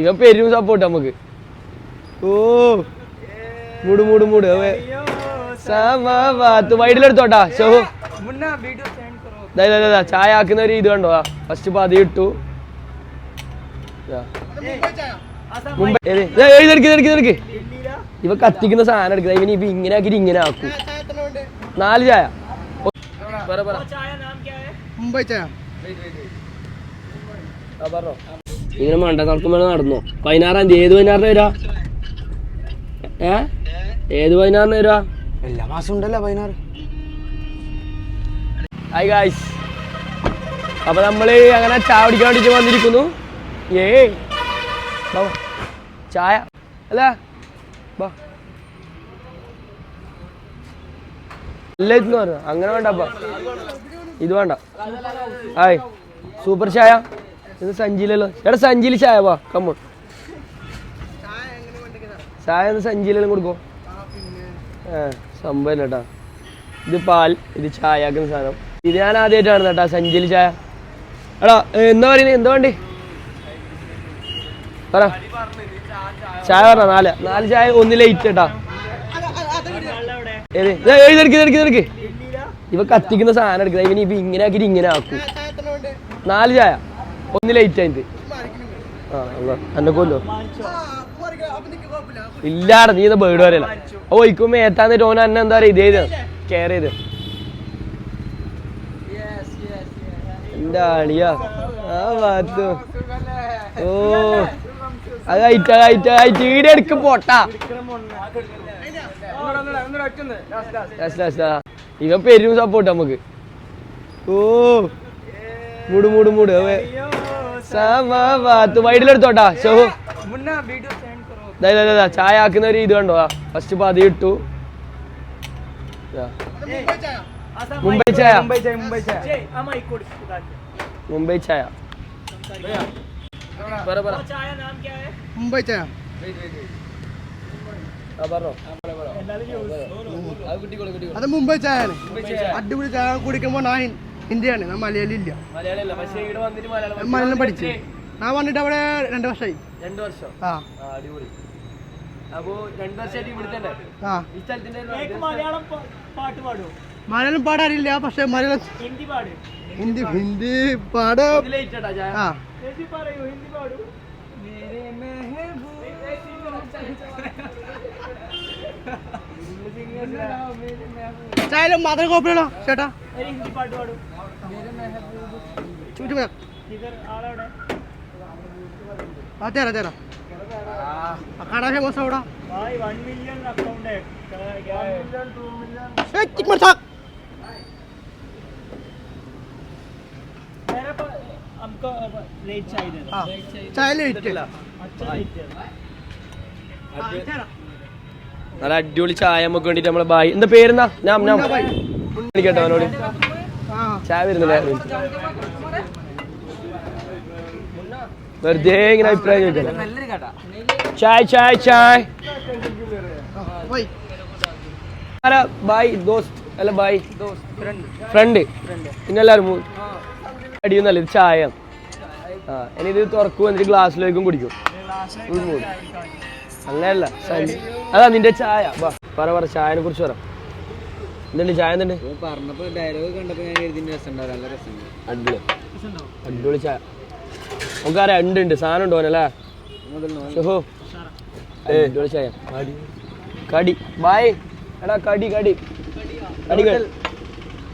ഇവ പെരും സപ്പോർട്ട് നമുക്ക്. ഓ മൂട് മൂട് മൂട്. വൈഡിലെടുത്തോട്ടാ ഷഹു ചായ ആക്കുന്ന ഒരു ഇത് കണ്ടോ? ഫസ്റ്റ് പതി ഇട്ടു. എഴുതെടുക്ക് ഇവ കത്തിക്കുന്ന സാധനം എടുക്കുക ഇവൻ ഇപ്പൊ ഇങ്ങനെ ആക്കി ഇങ്ങനെ ആക്കും. നാല് ചായ. പറ പറഞ്ഞോ ഇങ്ങനെ മണ്ട നടക്കുമ്പോൾ നടന്നു. പതിനാറാം തീയതി. ഏത് പതിനാറിന് വരാ? ഏ? ഏത് പതിനാറിന് വരാ? എല്ലാ മാസം ഉണ്ടല്ലോ പതിനാറ്. ഹായ് ഗായ്സ് അപ്പൊ നമ്മൾ അങ്ങനെ ചായ പിടിക്കാൻ വേണ്ടിട്ട് വന്നിരിക്കുന്നു. ഏ. ചായ. അല്ല. ബാ. അല്ല ഇതെന്ന് പറഞ്ഞു അങ്ങനെ വേണ്ട അപ്പ ഇത് വേണ്ട. ഹായ് സൂപ്പർ ചായ. ഇത് സഞ്ചിയിലല്ലോ. എടാ സഞ്ചിയിൽ ചായ വാ. കമ്മ ചായ ഒന്ന് സഞ്ചിയിലെല്ലാം കൊടുക്കോ? ഏ സംഭവം കേട്ടാ ഇത് പാൽ ഇത് ചായ ആക്കുന്ന സാധനം. ഇത് ഞാൻ ആദ്യമായിട്ടാണ് കേട്ടാ സഞ്ചിയിൽ ചായ. എടാ എന്താ പറയുന്നത് എന്താ വേണ്ടി? പറ. ചായ പറഞ്ഞ? നാല്. നാല് ചായ ഒന്ന് ലൈറ്റ് കേട്ടാ എഴുതെടുക്ക് എഴുതെടുക്ക് എഴുതെടുക്ക് ഇവ കത്തിക്കുന്ന സാധനം എടുക്കുക ഇവന് ഇപ്പൊ ഇങ്ങനെ ആക്കിട്ട് ഇങ്ങനെ ആക്കും. നാല് ചായ. ഒന്ന് ലേറ്റ് ആയിട്ട് ആ നീ ഇത് ബേർഡ് വരെയല്ല ഓ ഇക്കും ഏത്താന്നിട്ട് ഓന എന്നെ എന്താ പറയാ ഇതേ കെയർ ചെയ്ത്. എന്റെ അളിയാ? ഓ. അത് വീട് എടുക്ക് പോട്ടാ. ഇവ പെരും സപ്പോർട്ട് നമുക്ക്. ഓ. മൂട് മൂട് മൂട്. വൈഡിലെടുത്തോട്ടാ. ചായ ആക്കുന്ന ഒരു ഇത് കണ്ടോ? ഫസ്റ്റ് പാതി ഇട്ടു. മുംബൈ ചായ. മുംബൈ ചായ. മുംബൈ ചായ അടിപൊളി ചായ കുടിക്കുമ്പോ നായിൻ ഇന്ത്യയാണ് ഞാൻ മലയാളി ഇല്ല മലയാളം പഠിച്ചു. ഞാൻ വന്നിട്ട് അവിടെ രണ്ട് വർഷമായി രണ്ട് വർഷം? ആ. അടിപൊളി. രണ്ട് മലയാളം പാട്ട് പാടുമോ മലയാളം പാടാറില്ല പക്ഷെ മലയാളം ഹിന്ദി പാടും. ഹിന്ദി ഹിന്ദി പാടും. ആ. ഹിന്ദി മാത്രം കോപ്പിയാണോ ചേട്ടാ. ഹിന്ദി പാട്ട് പാടും. നല്ല അടിപൊളി ചായ നമുക്ക് വേണ്ടിട്ട് നമ്മളെ ബായി എന്താ പേരെന്നാ ഞാൻ കേട്ടോ അവനോട്. ചായ വെറുതെ ഇങ്ങനെ അഭിപ്രായം ചോദിക്കില്ല? ചായ് ഫ്രണ്ട്. ഇത് ചായ. ആ ഇത് തുറക്കും എന്നിട്ട് ഗ്ലാസ്സിലേക്കും കുടിക്കും. അങ്ങനെയല്ല അതാ നിന്റെ ചായ. വാ പറ പറ ചായനെ കുറിച്ച് പറ. എന്തുണ്ട്? ചായ എന്തുണ്ട്? പറഞ്ഞപ്പോ ഡയലോഗ് കണ്ടപ്പോ ഞാൻ എഴുതി നല്ല രസമുണ്ട് അടിപൊളി. അടിപൊളി ചായ. നമുക്കറിയാം ഉണ്ട് ഉണ്ട് സാധനം ഉണ്ടോ അല്ലേ? ഷുഹു. അടിപൊളി ചായ. കടി. ബായ്. എടാ കടി കടി. കടികൾ.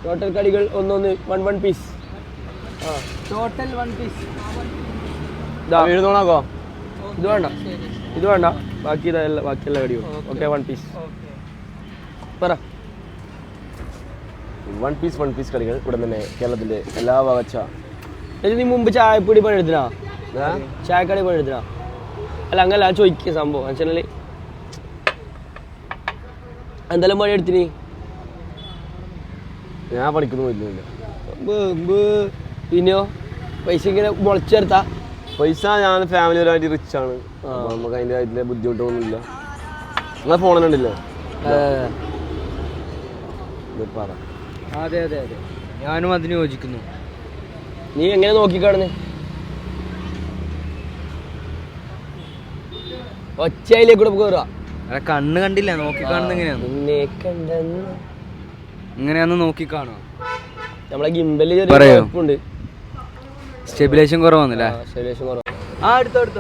ടോട്ടൽ കടികൾ ഒന്നൊന്ന് വൺ വൺ പീസ് ആ. ടോട്ടൽ വൺ പീസ് ഇതാ എഴുതണോ ഇത് വേണ്ട. ഇത് വേണ്ട. ബാക്കി ബാക്കിയുള്ള ബാക്കിയെല്ലാം കടിയോ ഓക്കെ. വൺ പീസ് പറ. വൺ പീസ് വൺ പീസ് കളികൾ ഉടൻ തന്നെ കേരളത്തിന്റെ എല്ലാ വകച്ച ഇത് നീ മുമ്പ് ചായപ്പൊടി പണിയെടുത്തിനാ? ചായക്കടി പണിയെടുത്തിനാ? അല്ല അങ്ങനെ ഞാൻ ചോദിക്കുക സംഭവം. എന്നുവെച്ചാൽ എന്തെല്ലാം പണിയെടുത്തിനി? ഞാൻ പണിക്കുന്നു പോയിരുന്നില്ല പിന്നെയോ? പൈസ ഇങ്ങനെ മുളച്ചെടുത്താ? പൈസ ഞാൻ ഫാമിലി പരമായിട്ട് റിച്ച് ആണ്. നമുക്ക് അതിന്റെ അതിന്റെ ബുദ്ധിമുട്ടൊന്നുമില്ല. നിങ്ങളെ ഫോണിലുണ്ടല്ലോ പറ. അതെ അതെ അതെ. ഞാനും അതിന് യോജിക്കുന്നു. നീ എങ്ങനെ നോക്കിക്കാണുന്നേ ഒച്ചയിലേക്കൂടെ കയറുക അല്ല കണ്ണ് കണ്ടില്ല? നോക്കി കാണുന്ന എങ്ങനെയാണ് ഇങ്ങനെയാന്ന് നോക്കി കാണോ നമ്മളെ ഗിംബൽ ചെറിയ പറയോ? കുഴപ്പമുണ്ട്. സ്റ്റെബിലേഷൻ കുറവാന്നല്ലേ? ആ, ശേഷം കുറവ്. ആ അടുത്ത അടുത്ത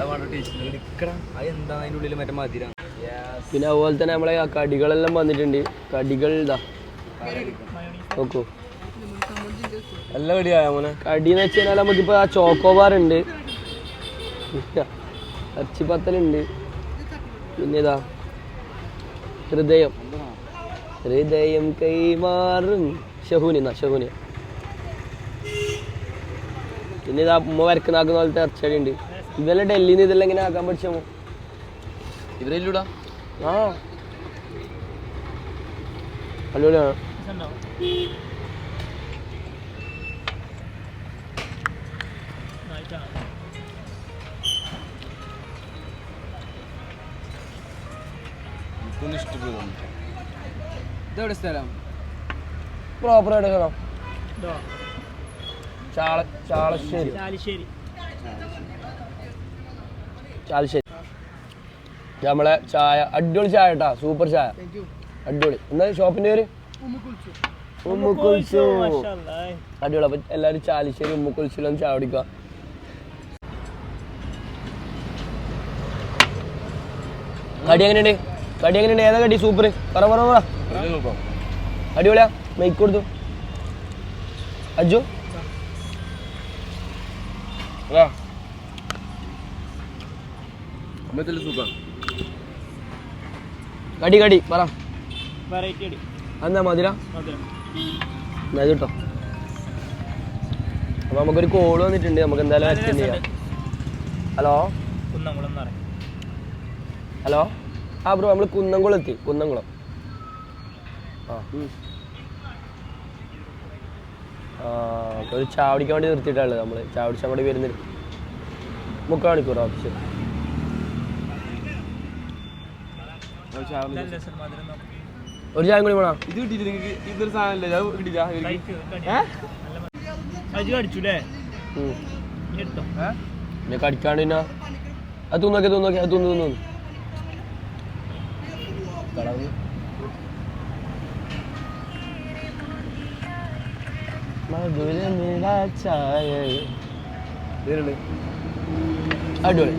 എന്താ അതിന്റെ ഉള്ളിൽ മറ്റേ മധുര? പിന്നെ അതുപോലെ തന്നെ നമ്മളെ കടികളെല്ലാം വന്നിട്ടുണ്ട്. കടികൾ ഇതാ. നോക്കൂ. നല്ല കടിയായ മോനെ. കടി എന്ന് വെച്ച് കഴിഞ്ഞാൽ നമുക്കിപ്പോൾ ആ ചോക്കോബാർ ഉണ്ട്. ഇറച്ചിപ്പത്തലുണ്ട് പിന്നെ ഇതാ ഹൃദയം. ഹൃദയം കൈമാറും. ഷഹൂനി എന്നാ ഷഹൂനി. പിന്നെ ഇതാ ഉമ്മ വരക്കുന്നാക്കുന്ന പോലത്തെ ഇറച്ചടി ഉണ്ട് ഇതെല്ലാം ഡൽഹിയിൽ നിന്ന് ഇതെല്ലാം ഇങ്ങനെ ആക്കാൻ പഠിച്ചോ ഇവരെല്ലൂടാ ആ. അടിപൊളിയാണ്. ഇതെവിടെ സ്ഥലം? പ്രോപ്പർ എടുക്കണം ചാള ചാളശ്ശേരി. ചാലശ്ശേരി. നമ്മളെ ചായ അടിപൊളി ചായ കേട്ടാ സൂപ്പർ ചായ. അടിപൊളി. എന്താ ഷോപ്പിന്റെ പേര്? ഉമ്മുക്കുൽസു അടിപൊളി അപ്പൊ എല്ലാവരും ചാലിശ്ശേരി ഉമ്മുക്കുൽസിലൊന്ന് ചായ കുടിക്കുക കടി എങ്ങനെയുണ്ട്? കടി എങ്ങനെയുണ്ട്? ഏതാ കടി? സൂപ്പർ പറ പറ പറ. അടിപൊളിയാ. മൈക്ക് കൊടുത്തു. അജു? കടി കടി പറ. വെറൈറ്റി അടി എന്താ മധുര? എന്നാ കേട്ടോ. അപ്പൊ നമുക്കൊരു കോൾ വന്നിട്ടുണ്ട്. നമുക്ക് എന്തായാലും അറ്റൻഡ് ചെയ്യാം. ഹലോ ഹലോ ആ ബ്രോ നമ്മൾ കുന്നംകുളം എത്തി. കുന്നംകുളം. ആ ഒരു ചാവടിക്കാൻ വേണ്ടി നിർത്തിയിട്ടാണ് നമ്മൾ ചാവടിച്ചാൻ വേണ്ടി വരുന്നത്. മുക്കാൽ മണിക്കൂർ ഓഫീസ് ചാവടി ഒരു ചായം കൂടി വേണം. ഇത് കിട്ടിയില്ല നിങ്ങൾക്ക് ഇതൊരു സാധനമല്ലേ അത് കിട്ടില്ല കഴിക്ക്, കടി. നല്ല മധുരം. അജു കടിച്ചു അല്ലേ ഉം. നീ എടുത്തോ. പിന്നെ കടിക്കാണ്ട് പിന്നെ. അത് തിന്നോക്കെ തിന്നോക്കെ അത് തിന്നു തിന്നു അടിപൊളി.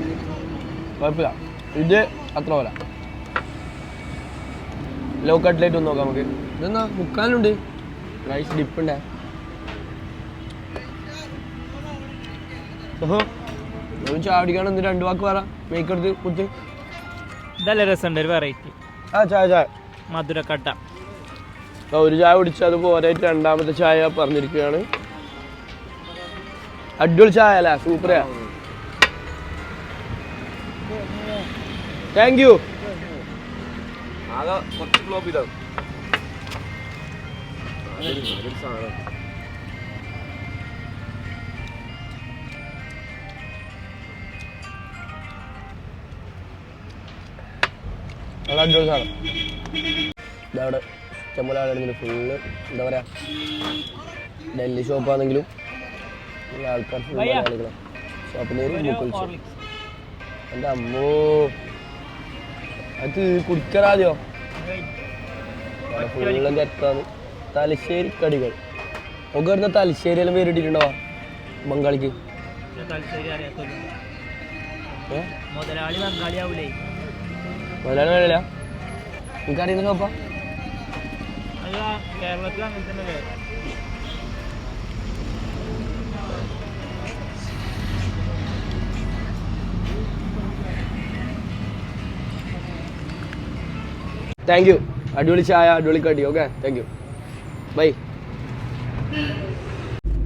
കുഴപ്പമില്ല. ഇത് അത്ര പോലെ. ലോ കട്ട്ലേറ്റ് ഒന്ന് നോക്കാം നമുക്ക്. ഇതെന്നാ മുക്കാലുണ്ട് റൈസ് ഡിപ്പുണ്ടേ ഓഹോ. ചാടിക്കണം എന്നിട്ട് രണ്ട് വാക്ക് പറ. മേക്ക് എടുത്ത് കുത്തി. ഇതല്ല രസമുണ്ട് ഒരു വെറൈറ്റി ആ ചായ ചായ. മധുരക്കട്ട കട്ട. ഒരു ചായ കുടിച്ച് അത് പോരായിട്ട് രണ്ടാമത്തെ ചായ പറഞ്ഞിരിക്കുകയാണ്. അടിപൊളി ചായ അല്ലേ? സൂപ്പറാ താങ്ക് യു ആകെ കുറച്ച് ഫ്ലോപ്പ് നല്ല അടിപൊളി സാധനം. ഇതവിടെ ഇഷ്ടംപോലെ ആളുകൾ ഫുള്ള് എന്താ പറയാ ഡൽഹി ഷോപ്പാണെങ്കിലും ആൾക്കാർ ഫുൾ ഭയ്യ. ആളുകളാണ് ഷോപ്പിന്റെ ഒരു എന്റെ അമ്മോ. അത് കുടിക്കറാദ്യോ? ഫുള്ളും തലശ്ശേരി കടികൾ. ഒക്കെ തലശ്ശേരി എല്ലാം പേരിട്ടിട്ടുണ്ടോ? ബംഗാളിക്ക്? മുതലാളി ബംഗാളി ആവൂലേ? മുതലാളി വേണില്ല എനിക്കറിയുന്ന ഷോപ്പാ അത് കേരളത്തിൽ അങ്ങനെ തന്നെ താങ്ക് യു അടിപൊളി ചായ അടിപൊളി കടി. ഓക്കെ താങ്ക് യു ബൈ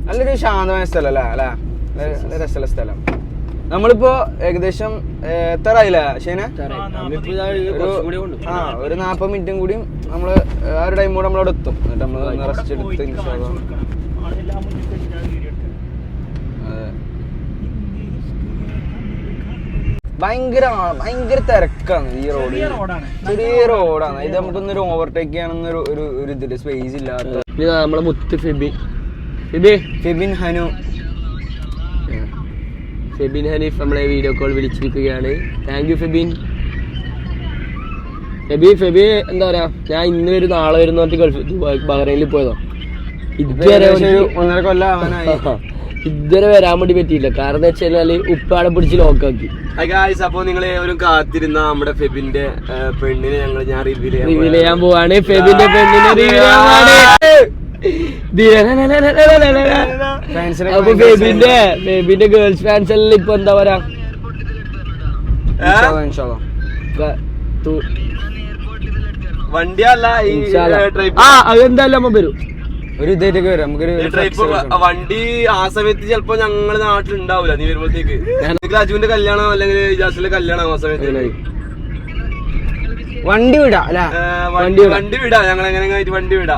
നല്ലൊരു ശാന്തമായ സ്ഥലം അല്ലേ? അല്ലേ നല്ല- രസമുള്ള സ്ഥലം. നമ്മളിപ്പോ ഏകദേശം എത്ര ആയില്ല ശേന ആ ഒരു നാപ്പത് മിനിറ്റും കൂടി നമ്മൾ ആ ഒരു ടൈം കൂടെ നമ്മളവിടെ എത്തും. എന്നിട്ട് നമ്മൾ റെസ്റ്റ് എടുത്ത് ഭയങ്കര ഭയങ്കര തിരക്കാണ് ഈ റോഡ് ചെറിയ റോഡാണ് ഇത് നമുക്കൊന്നൊരു ഓവർടേക്ക് ചെയ്യാനൊന്നൊരു ഒരു ഒരു ഇതിൽ സ്പേസ് ഇല്ലാത്ത ഇത് നമ്മളെ മുത്ത് ഫിബി. ഫിബി. ഫെബിൻ ഹനു. ഫെബിൻ ഹനീഫ് നമ്മളെ video call വിളിച്ചിരിക്കുകയാണ്. Thank you Febin. Febi Febi എന്താ പറയാ? ഞാൻ ഇന്ന് ഒരു നാളെ വരുന്ന പറഞ്ഞിട്ട് ഗൾഫ് ബഹ്റൈനിൽ പോയതോ. ഇതുവരെ ഒന്നര കൊല്ലം ആവാനായി. ഇതുവരെ വരാൻ വേണ്ടി പറ്റിയില്ല. കാരണം എന്താ വെച്ചാൽ ഉപ്പാടെ പിടിച്ച് ലോക്കാക്കി ഗായ്സ് അപ്പൊ നിങ്ങൾ ഏവരും കാത്തിരുന്ന നമ്മുടെ ഫെബിന്റെ പെണ്ണിനെ ഞങ്ങൾ ഞാൻ റിവീൽ റിവീൽ ചെയ്യാൻ പോവാണ്. ഫെബിന്റെ പെണ്ണിനെ റിവീൽ ചെയ്യാൻ അപ്പൊ ഫെബിന്റെ ഫെബിന്റെ ഗേൾസ് ഫാൻസ് എല്ലാം ഇപ്പൊ എന്താ പറയാ? വണ്ടിയല്ല അതെന്തായാലും നമ്മ വരും. ഒരു ഇതായിട്ടൊക്കെ വരാം. നമുക്കൊരു ഈ വണ്ടി ആ സമയത്ത് ചിലപ്പോ ഞങ്ങൾ നാട്ടിൽ ഉണ്ടാവില്ല നീ വരുമ്പോഴത്തേക്ക്. രാജുവിന്റെ അജുവിന്റെ കല്യാണം അല്ലെങ്കിൽ ഇജാസിന്റെ കല്യാണം ആ സമയത്ത്? വണ്ടി വിടാ അല്ല. വണ്ടി വണ്ടി വിടാ. ഞങ്ങൾ എങ്ങനെ വണ്ടി വിടാ.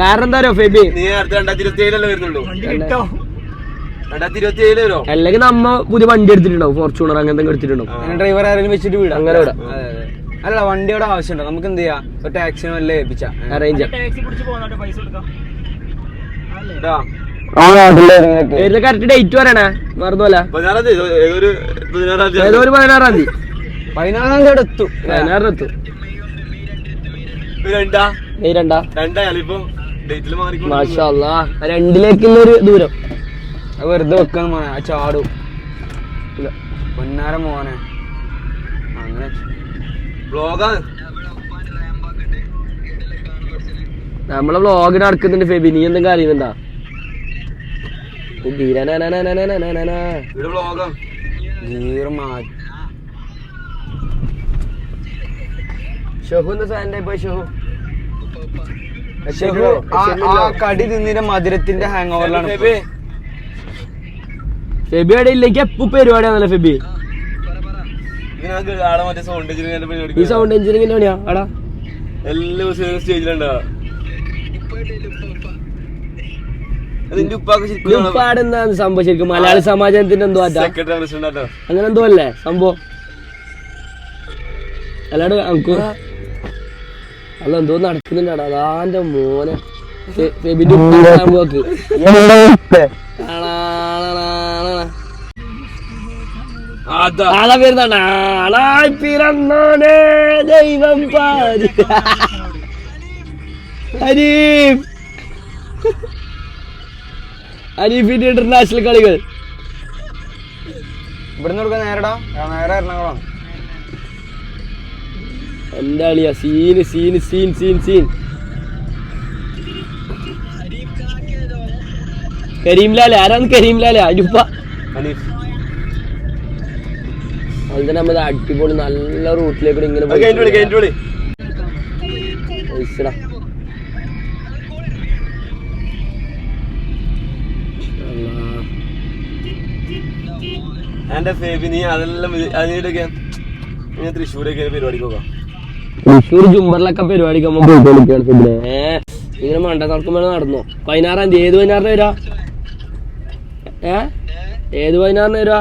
കാരണം എന്താ പറയുക ഫെബി? നീ അടുത്ത രണ്ടായിരത്തി ഇരുപത്തി ഏഴിലല്ലേ വരുന്നുള്ളൂ? രണ്ടായിരത്തി ഇരുപത്തി ഏഴിൽ വരോ? അല്ലെങ്കിൽ നമ്മ പുതിയ വണ്ടി എടുത്തിട്ടുണ്ടാവും. ഫോർച്യൂണർ അങ്ങനത്തെ എടുത്തിട്ടുണ്ടാവും ഡ്രൈവർ ആരെങ്കിലും വെച്ചിട്ട് വിടാം. അങ്ങനെ വിടാം. അല്ല വണ്ടിയുടെ ആവശ്യമുണ്ടോ. നമുക്ക് എന്ത് ചെയ്യാം? ഒരു ടാക്സിനോ അല്ലേ ഏൽപ്പിച്ചാ. അറേഞ്ച് ടാക്സി പിടിച്ച് പോന്നോട്ടെ പൈസ കൊടുക്കാം. കറക്റ്റ് ഡേറ്റ് പറയണേ മറന്നുപോലെ ഏതോ ഒരു പതിനാറാം തീയതി പതിനാറാം തീയതി എത്തും പതിനാറിന് എത്തു രണ്ടാ? മാഷാ രണ്ടിലേക്കുള്ള ഒരു ദൂരം. അത് വെറുതെ വെക്കാൻ മോനെ ആ ചാടും. പൊന്നാര മോനെ. അങ്ങനെ. ബ്ലോഗാണ് നമ്മളെ വ്ളോഗ് നടക്കുന്നുണ്ട് ഫെബി. നീ ആ- ആ കടി തിന്നിന്റെ മധുരത്തിന്റെ ഹാങ് ഓവറിലാണ് ഫെബി. അവിടെ ഇല്ലെങ്കിൽ എപ്പോ പരിപാടിയാണല്ലോ ഫെബി? ഈ സൗണ്ട് എഞ്ചിനീയറിംഗ് എല്ലാ ദിവസവും സംഭവം? ശരിക്കും മലയാള സമാജത്തിന്റെ എന്തോ അങ്ങനെ എന്തോ അല്ലേ സംഭവം? അല്ലാണ്ട് നമുക്ക് അല്ല എന്തോ നടക്കുന്നുണ്ടാണ് അതാന്റെ മോനെ. ഉപ്പാക്ക് അതാ വരുന്നാണ് പിറന്നോനെ ദൈവം പാതി ഹരീഫ് അനീഫിന്റെ ഇന്റർനാഷണൽ കളികൾ. ഇവിടുന്ന് കൊടുക്കാൻ നേരടാ. നേരെ എറണാകുളം. എന്താ അളിയ? Scene scene scene scene scene കരീംലാലെ ആരാണ് കരീംലാലെ? അരുപ്പ അതുപോലെ തന്നെ നമ്മൾ അടിപൊളി നല്ല റൂട്ടിലേക്ക് ഇങ്ങനെ അത് എന്റെ ഫേബി നീ അതെല്ലാം അതിനൊക്കെ നീ തൃശ്ശൂരൊക്കെ പരിപാടിക്ക് പോകാം തൃശ്ശൂർ ജുംബറിലൊക്കെ പരിപാടിക്ക് നമ്മൾ പിന്നെ ഇങ്ങനെ മണ്ട നടക്കുമ്പോൾ നടന്നോ? പതിനാറാം തീയതി ഏത് പതിനാറിന് വരാ? ഏ ഏത് പതിനാറിന് വരാ?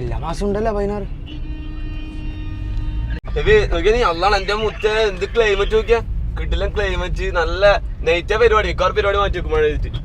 എല്ലാ മാസം ഉണ്ടല്ലോ പതിനാറ്. നീ അള്ളാണ് എന്റെ മുത്ത എന്ത് ക്ലൈമറ്റ് നോക്കിയാ? കിട്ടില്ല ക്ലൈമറ്റ് നല്ല നൈറ്റാ പരിപാടി മിക്കവാറും പരിപാടി മാറ്റി വെക്കും മഴ വെച്ചിട്ട്